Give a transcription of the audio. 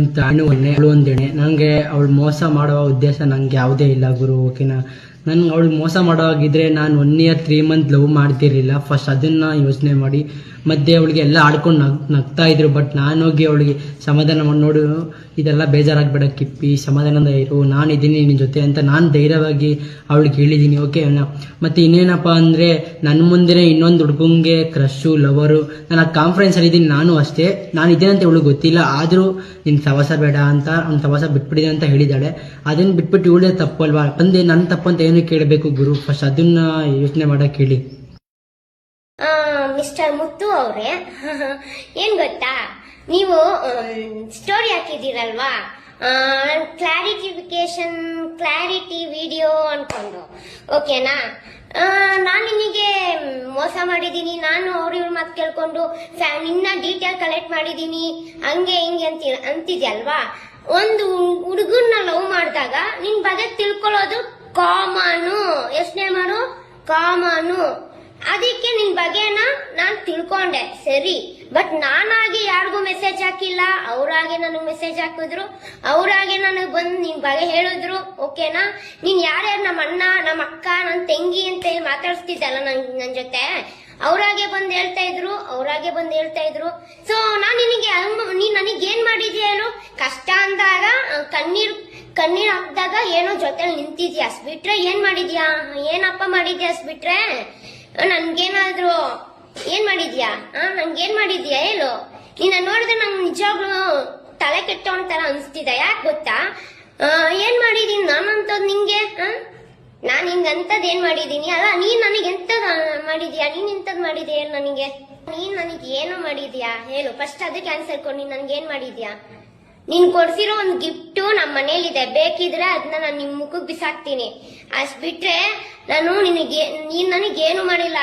ಅಂತ ಒಂದೇ ಅವಳು ಒಂದೇಣೆ ನನಗೆ ಅವಳು ಮೋಸ ಮಾಡುವ ಉದ್ದೇಶ ನಂಗೆ ಯಾವುದೇ ಇಲ್ಲ ಗುರು ಓಕೆನಾ ನನ್ಗೆ ಅವಳು ಮೋಸ ಮಾಡೋವಾಗಿದ್ರೆ ನಾನು one year three month love ಮಾಡ್ತಿರ್ಲಿಲ್ಲ. First ಅದನ್ನ ಯೋಚನೆ ಮಾಡಿ ಮಧ್ಯೆ ಅವಳಿಗೆ ಎಲ್ಲ ಆಡ್ಕೊಂಡು ನಗ್, ನಗ್ತಾ ಇದ್ರು. ಬಟ್ ನಾನು ಹೋಗಿ ಅವಳಿಗೆ ಸಮಾಧಾನ ಮಾಡಿ, ನೋಡು, ಇದೆಲ್ಲ ಬೇಜಾರಾಗಬೇಡ ಕಿಪ್ಪಿ, ಸಮಾಧಾನದ ಇರು. ನಾನು ಇದ್ದೀನಿ ನಿನ್ನ ಜೊತೆ ಅಂತ ನಾನು ಧೈರ್ಯವಾಗಿ ಅವಳಿಗೆ ಹೇಳಿದ್ದೀನಿ ಓಕೆ ಮತ್ತೆ ಇನ್ನೇನಪ್ಪ ಅಂದರೆ ನನ್ನ ಮುಂದೆ ಇನ್ನೊಂದು ಹುಡುಗಂಗೆ ಕ್ರಶ್ಶು ಲವರು ನಾನು ಆ ಕಾನ್ಫರೆನ್ಸಲ್ಲಿ ಇದ್ದೀನಿ ನಾನು ಅಷ್ಟೇ. ನಾನು ಇದ್ದೇನೆ ಅಂತ ಅವಳಿಗೆ ಗೊತ್ತಿಲ್ಲ. ಆದರೂ ನಿನ್ನ ಸವಾಸ ಬೇಡ ಅಂತ ಅವ್ನ ಸವಾಸ ಬಿಟ್ಬಿಡಿದೆ ಅಂತ ಹೇಳಿದ್ದಾಳೆ. ಅದನ್ನು ಬಿಟ್ಬಿಟ್ಟು ಇವಳೇ ತಪ್ಪು ಅಲ್ವಾ ಬಂದೆ ನನ್ನ ತಪ್ಪು ಅಂತ ಏನು ಕೇಳಬೇಕು ಗುರು? ಫಸ್ಟ್ ಅದನ್ನ ಯೋಚನೆ ಮಾಡಕ್ಕೆ ಹೇಳಿ ಮಿಸ್ಟರ್ ಮುತ್ತು ಅವ್ರೆ, ಏನ್ ಗೊತ್ತಾ? ನೀವು ಸ್ಟೋರಿ ಹಾಕಿದ್ದೀರಲ್ವಾ? ಕ್ಲಾರಿಫಿಕೇಶನ್ ಕ್ಲಾರಿಟಿ ವಿಡಿಯೋ ಅನ್ಕೊಂಡು. ಓಕೆನಾ ನಾನು ನಿನಗೆ ಮೋಸ ಮಾಡಿದ್ದೀನಿ ನಾನು ಅವ್ರ ಇವ್ರ ಮಾತು ಕೇಳ್ಕೊಂಡು ನಿನ್ನ ಡೀಟೇಲ್ ಕಲೆಕ್ಟ್ ಮಾಡಿದ್ದೀನಿ ಹಂಗೆ ಹಿಂಗೆ ಅಂತ, ಅಂತಿದ್ಯಲ್ವಾ? ಒಂದು ಹುಡುಗನ್ನ ಲವ್ ಮಾಡಿದಾಗ ನಿನ್ ಬಗ್ಗೆ ತಿಳ್ಕೊಳ್ಳೋದು ಕಾಮನು. ಯೋಚನೆ ಮಾಡು ಕಾಮನು. ಅದಕ್ಕೆ ನಿನ್ ಬಗ್ಗೆನ ನಾನ್ ತಿಳ್ಕೊಂಡೆ, ಸರಿ. ಬಟ್ ನಾನಾಗಿ ಯಾರಿಗೂ ಮೆಸೇಜ್ ಹಾಕಿಲ್ಲ. ಅವ್ರಾಗೆ ನನಗೆ ಮೆಸೇಜ್ ಹಾಕಿದ್ರು. ಅವ್ರಾಗೆ ನನಗೆ ಬಂದು ನಿನ್ ಬಗ್ಗೆ ಹೇಳಿದ್ರು. ಓಕೆನಾ ನೀನ್ ಯಾರ್ಯಾರು ನಮ್ಮ ಅಣ್ಣ ನಮ್ಮ ಅಕ್ಕ ನನ್ನ ತಂಗಿ ಅಂತ ಹೇಳಿ ಮಾತಾಡ್ಸ್ತಿದ್ದಲ್ಲ ನನ್ ನನ್ ಜೊತೆ? ಅವ್ರಾಗೆ ಬಂದು ಹೇಳ್ತಾ ಇದ್ರು, ಅವ್ರಾಗೆ ಬಂದು ಹೇಳ್ತಾ ಇದ್ರು. ಸೊ ನಾನ್ ನಿನಗೆ ನೀನ್ ನನಗೆ ಏನ್ ಮಾಡಿದ್ಯಾ ಹೇಳು? ಕಷ್ಟ ಅಂದಾಗ, ಕಣ್ಣೀರು, ಕಣ್ಣೀರ್ ಕಣ್ಣೀರ್ ಹಾಕ್ದಾಗ ಏನೋ ಜೊತೆಲಿ ನಿಂತಿದ್ಯಾ? ಅಸ್ ಬಿಟ್ರೆ ಏನ್ ಮಾಡಿದ್ಯಾ? ಏನಪ್ಪ ಮಾಡಿದ್ಯಾ ಅಸ್ ಬಿಟ್ರೆ? ನನ್ಗೇನಾದ್ರು ಏನ್ ಮಾಡಿದ್ಯಾ? ಆ ನನ್ಗೇನ್ ಮಾಡಿದ್ಯಾ? ಹೇಳು. ನಿನ್ನ ನೋಡಿದ್ರೆ ನಂಗೆ ನಿಜವಾಗ್ಲೂ ತಲೆ ಕೆಟ್ಟವನ ತರ ಅನ್ಸ್ತಿದೆ. ಯಾಕೆ ಗೊತ್ತಾ? ಏನ್ ಮಾಡಿದೀನಿ ನಾನಂತದ್ ನಿಂಗೆ? ನಾನು ನಾನ್ ಹಿಂಗ ಅಂತದ್ ಏನ್ ಮಾಡಿದೀನಿ? ಅಲ್ಲ, ನೀನ್ ನನಗೆ ಎಂತದ್ ಮಾಡಿದ್ಯಾ? ನೀನ್ ಎಂತದ್ ಮಾಡಿದ್ಯಾ ನನಗೆ? ನೀನ್ ನನಗೆ ಏನು ಮಾಡಿದ್ಯಾ? ಹೇಳು. ಫಸ್ಟ್ ಅದಕ್ಕೆ ಆನ್ಸರ್ ಕೊಡಿ. ನೀನ್ ನನ್ಗೆ ಏನ್ ಮಾಡಿದ್ಯಾ? ನೀನ್ ಕೊಡ್ಸಿರೋ ಒಂದ್ ಗಿಫ್ಟ್ ನಮ್ಮ ಮನೇಲಿದೆ. ಬೇಕಿದ್ರೆ ಅದನ್ನ ನಾನು ನಿಮ್ ಮುಖಕ್ಕೆ ಬಿಸಾಕ್ತೀನಿ. ಅಷ್ಟ್ ಬಿಟ್ರೆ ನಾನು ನಿನಗೆ ನೀನ್ ನನಗೇನು ಮಾಡಿಲ್ಲ.